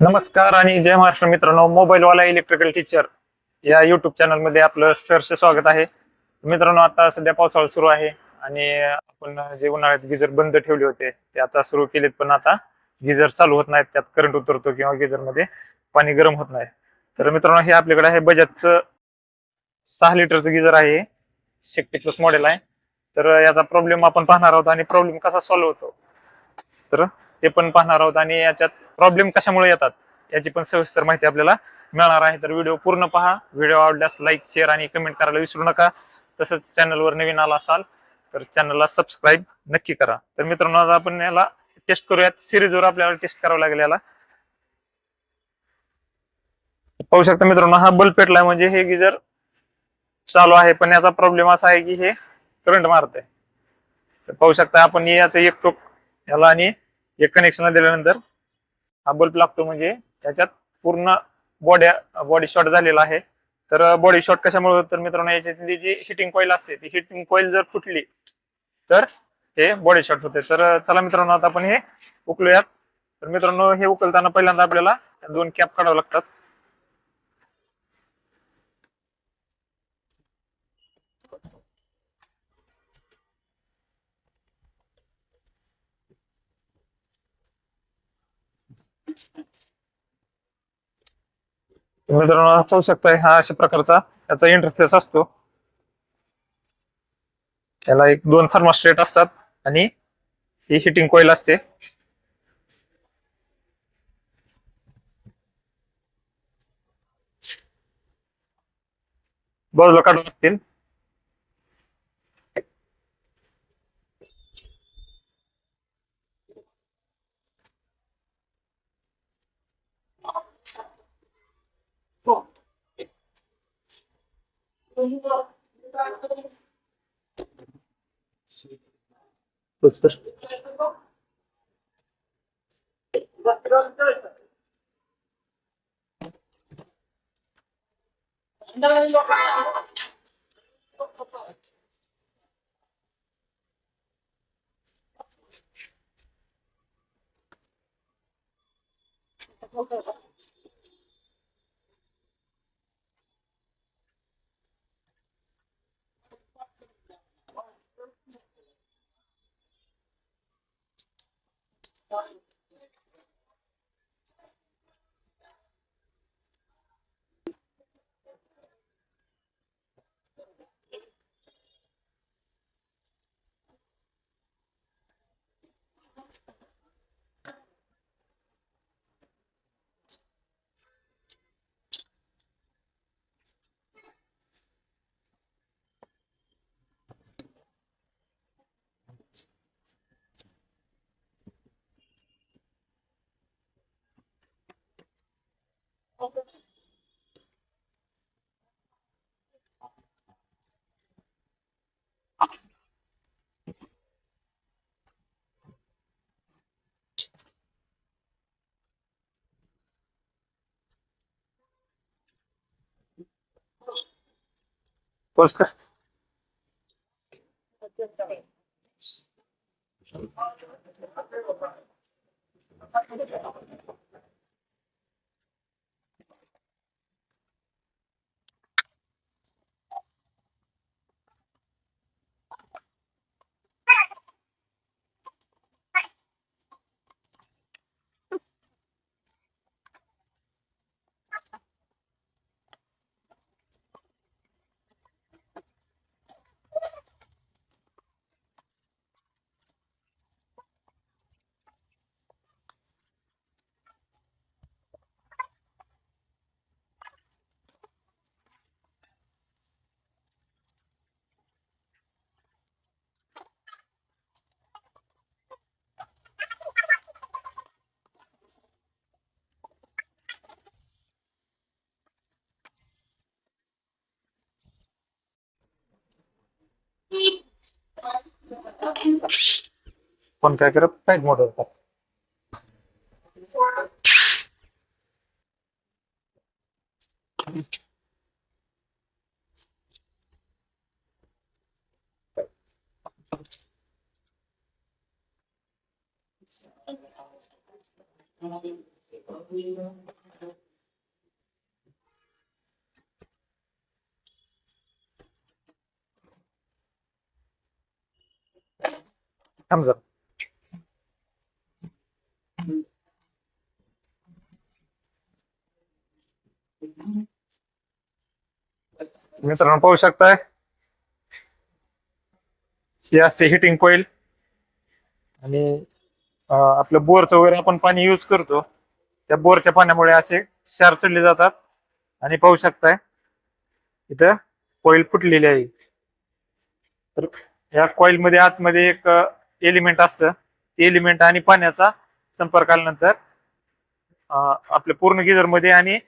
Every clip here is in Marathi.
नमस्कार आणि जय महाराष्ट्र मित्रांनो मोबाईलवाला इलेक्ट्रिकल टीचर या युट्यूब चॅनलमध्ये आपलं सहर्ष स्वागत आहे. मित्रांनो आता सध्या पावसाळा सुरू आहे आणि आपण जे उन्हाळ्यात गिजर बंद ठेवले होते ते आता सुरू केलेत पण आता गिजर चालू होत नाहीत त्यात करंट उतरतो किंवा गिझरमध्ये पाणी गरम होत नाही. तर मित्रांनो हे आपल्याकडे आहे बजाजचं सहा लिटरचं गिजर आहे शेक्टी प्लस मॉडेल आहे. तर याचा प्रॉब्लेम आपण पाहणार आहोत आणि प्रॉब्लेम कसा सॉल्व्ह होतो? तर ते पण पाहणार आहोत आणि याच्यात प्रॉब्लेम कशामुळे येतात याची पण सविस्तर माहिती आपल्याला मिळणार आहे. तर व्हिडिओ पूर्ण पहा. व्हिडिओ आवडल्यास लाईक शेअर आणि कमेंट करायला विसरू नका. तसंच चॅनलवर नवीन आला असाल तर चॅनलला सबस्क्राईब नक्की करा. तर मित्रांनो आज आपण याला टेस्ट करूयात. सिरीजवर आपल्याला टेस्ट करावं लागेल याला. पाहू शकता मित्रांनो हा बल्ब पेटलाय म्हणजे हे गिजर चालू आहे. पण याचा प्रॉब्लेम असा आहे की हे करंट मारत आहे तर पाहू शकता आपण याचं एक टोक याला आणि एक कनेक्शनला दिल्यानंतर हा बल्ब लागतो म्हणजे त्याच्यात पूर्ण बॉडी बॉडी शॉर्ट झालेला आहे. तर बॉडी शॉर्ट कशामुळे होतं? तर मित्रांनो याच्यातली जी हिटिंग कॉईल असते ती हिटिंग कॉईल जर फुटली तर हे बॉडी शॉर्ट होते. तर चला मित्रांनो आता आपण हे उकलूयात. तर मित्रांनो हे उकलताना पहिल्यांदा आपल्याला दोन कॅप काढावं लागतात. मित्रांनो पाहू शकताय हा अशा प्रकारचा याचा इंटरफेस असतो. त्याला एक दोन थर्मास्टेट असतात आणि ही हिटिंग कॉईल असते. बाजूला काढू लागतील Okay. important तोच कर. तोच कर. पण काय करत काहीच मोठं होतात थांब जरा. मित्रांनो पाहू शकताय ही असते हिटिंग कोईल आणि आपलं बोरचं वगैरे आपण पाणी यूज करतो त्या बोरच्या पाण्यामुळे असे क्षार चढले जातात आणि पाहू शकताय इथं कोईल फुटलेली आहे तर या coil मध्ये आतमध्ये एक एलिमेंट असतं. ते एलिमेंट आणि पाण्याचा संपर्क आल्यानंतर आपल्या पूर्ण गिझरमध्ये आणि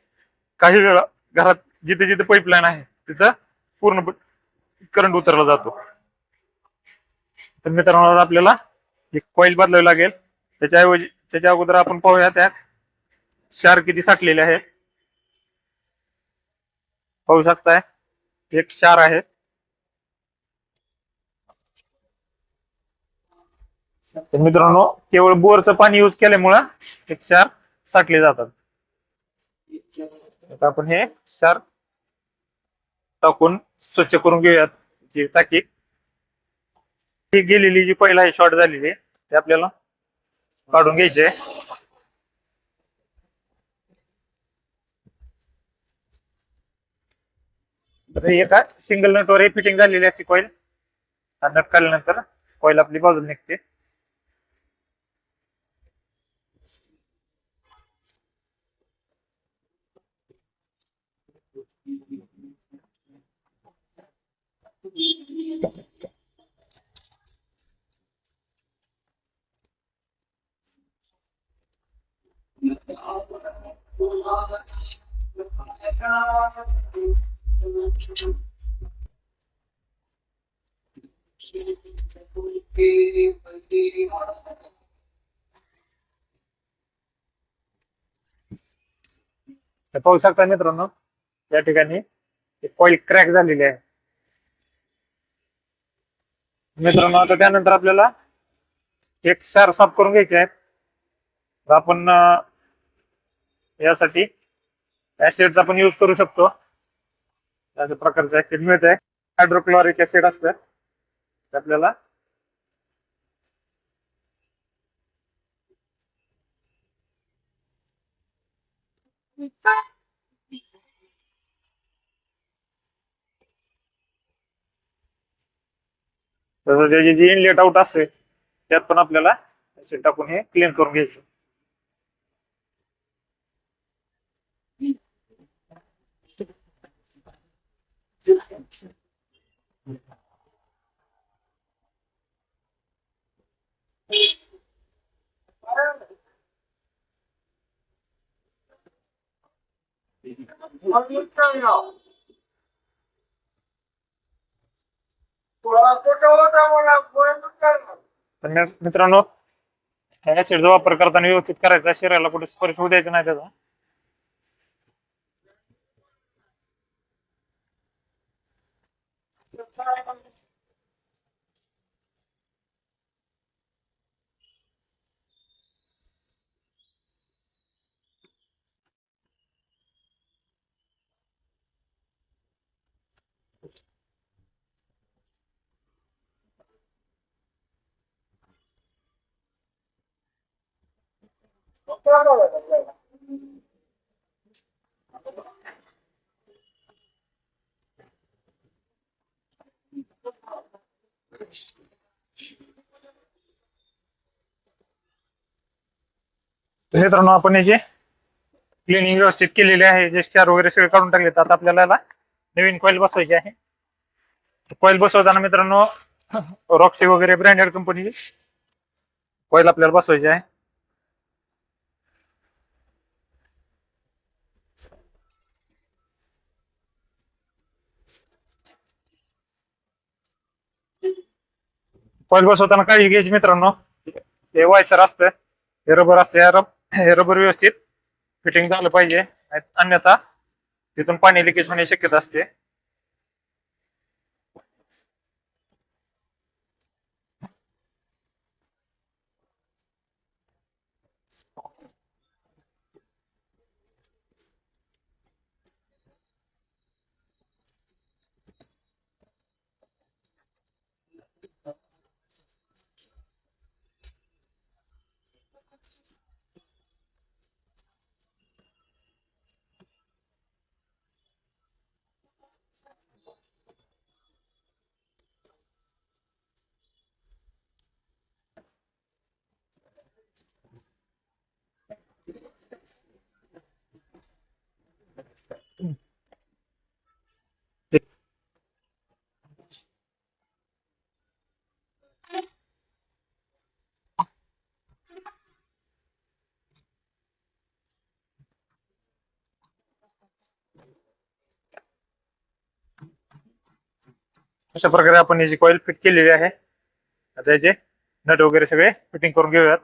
काही वेळा घरात जिथे जिथे पाईपलाईन आहे तिथं पूर्ण करंट उतरला जातो. तर मित्रांनो आपल्याला एक कॉईल बदलावी लागेल. त्याच्याऐवजी त्याच्या अगोदर आपण पाहूया त्यात शार किती साठलेले आहेत. पाहू शकताय एक शार आहे. तर मित्रांनो केवळ बोरचं पाणी यूज केल्यामुळं हे क्षार साठले जातात. आता आपण हे क्षार टाकून स्वच्छ करून घेऊयात जी टाकी. ही गेलेली जी पहिला आहे शॉर्ट झालेली ते आपल्याला काढून घ्यायचे एका सिंगल नटवर हे फिटिंग झालेली असते कॉईल नट काढल्यानंतर कॉईल आपली बाजूला निघते. तर पाहू शकता मित्रांनो या ठिकाणी कॉईल क्रॅक झालेली आहे. मित्रांनो आता त्यानंतर आपल्याला एक सार साफ करून घ्यायचे आहेत. तर आपण यासाठी यासाठी ऍसिडचा पण यूज करू शकतो. अशा प्रकारचं ऍसिड मिळत आहे हायड्रोक्लोरिक ऍसिड असतं. ते आपल्याला तसं त्याची जी इनलेट आउट असते त्यात पण आपल्याला ऍसिड टाकून हे क्लीन करून घ्यायचं तर मी- मित्रांनो ऍसिडचा वापर करताना व्यवस्थित करायचा शरीराला कुठे स्पर्श होऊ द्यायचा नाही त्याचा. मित्रांनो आपण याची क्लिनिंग व्यवस्थित केलेले आहे जे स्टार वगैरे सगळे काढून टाकले तर आता आपल्याला याला नवीन कॉईल बसवायची आहे. कॉईल बसवताना मित्रांनो रॉक्सी वगैरे ब्रँडेड कंपनीची कॉईल आपल्याला बसवायची आहे. कॉईल बसवताना काळजी घ्यायची मित्रांनो. हे वायसर असतं हे रबर असतं हे रब हे रबर व्यवस्थित फिटिंग झालं पाहिजे. अन्यथा तिथून पाणी लिकेज होण्याची शक्यता असते. podcast. अशा प्रकारे आपण याची कॉईल फिट केलेली आहे आता याचे नट वगैरे सगळे फिटिंग करून घेऊयात.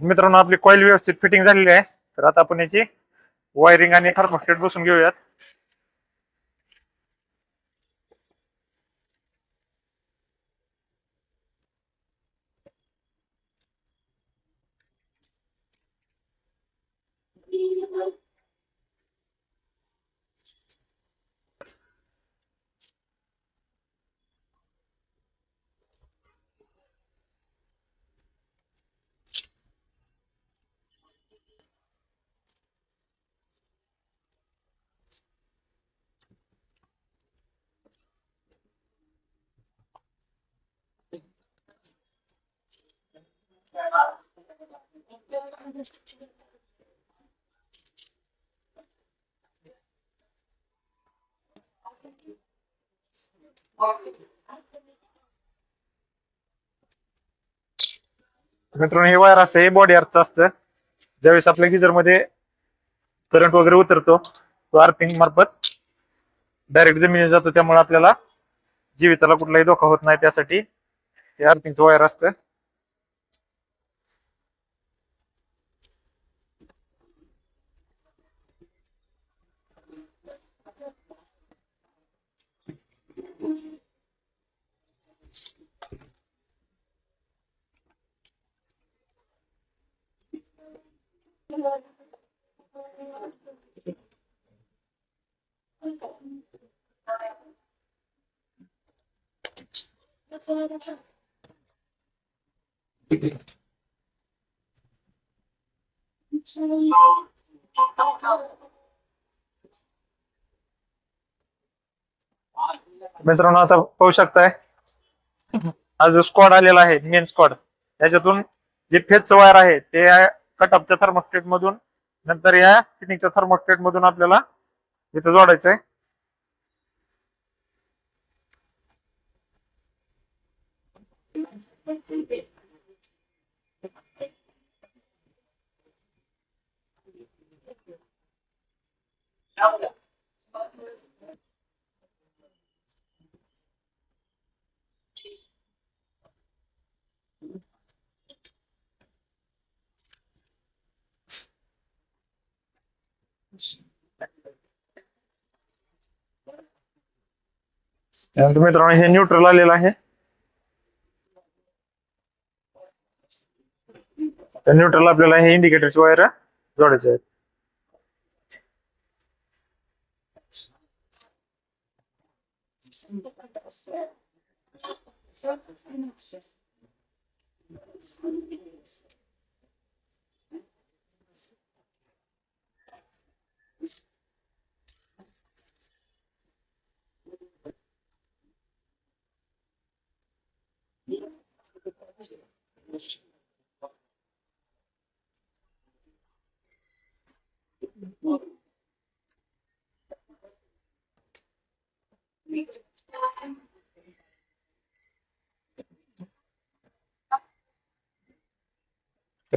मित्रांनो आपली कॉईल व्यवस्थित फिटिंग झालेली आहे. तर आता आपण याची वायरिंग आणि थर्मोस्टेट बसून घेऊयात. मित्रांनो हे वायर असतं हे बॉडी अर्थचं असतं. ज्यावेळेस आपल्या गिझरमध्ये करंट वगैरे उतरतो तो अर्थिंग मार्फत डायरेक्ट जमिनीत जातो. त्यामुळे आपल्याला जीविताला कुठलाही धोका होत नाही. त्यासाठी हे अर्थिंगचं वायर असतं. मित्रांनो आता पाहू शकताय. हा जो स्क्वॉड आलेला आहे मेन स्क्वॉड याच्यातून जे फेजचं वायर आहे ते कटअपच्या थर्मोस्टेट मधून नंतर या फिटिंगच्या थर्मोस्टेट मधून आपल्याला इथं जोडायचंय. आहे मित्रांनो हे न्यूट्रल आलेलं आहे. त्या न्यूट्रल आपल्याला हे इंडिकेटरची वायर जोडायचे आहेत.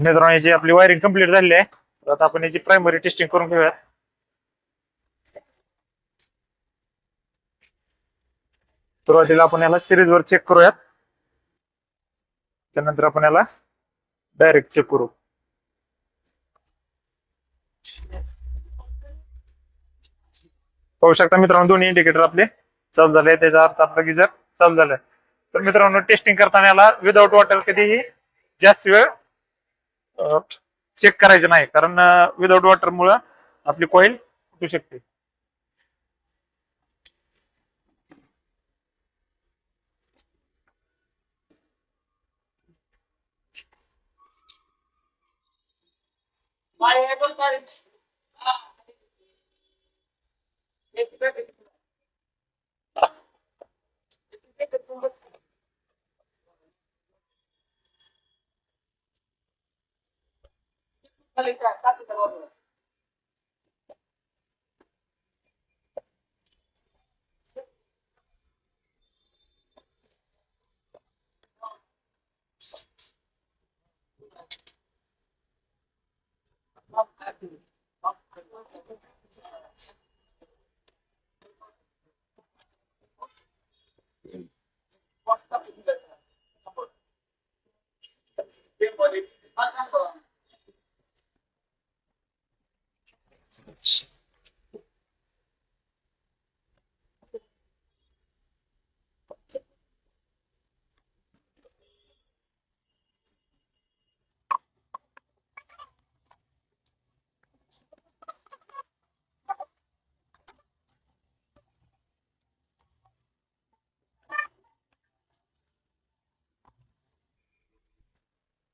तर मित्रांनो याची आपली वायरिंग कंप्लीट झालेली आहे. तर आता आपण याची प्रायमरी टेस्टिंग करून घेऊया सुरुवातीला आपण याला सिरीज वर चेक करूयात. त्यानंतर आपण याला डायरेक्ट चेक करू. पाहू शकता मित्रांनो दोन्ही इंडिकेटर आपले चालू झाले. त्याचा अर्थ आपला गिजर चालू झालाय तर मित्रांनो टेस्टिंग करताना याला विदाऊट वॉटर कधीही जास्त वेळ चेक करायचं नाही कारण विदाउट वॉटर मुळे आपली कॉईल फुटू शकते. Falei pra cá, que agora.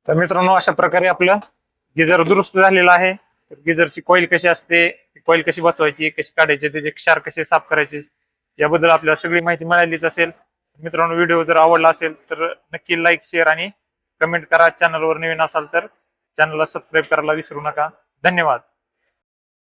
तर मित्रांनो अशा प्रकारे आपलं गिझर दुरुस्त झालेलं आहे. तर गिझरची कॉईल कशी असते कॉईल कशी बसवायची कशी काढायची त्याचे क्षार कसे साफ करायचे याबद्दल आपल्याला सगळी माहिती मिळालीच असेल. मित्रांनो व्हिडिओ जर आवडला असेल तर नक्की लाईक शेअर आणि कमेंट करा. चॅनलवर नवीन असाल तर चॅनलला सबस्क्राईब करायला विसरू नका. धन्यवाद.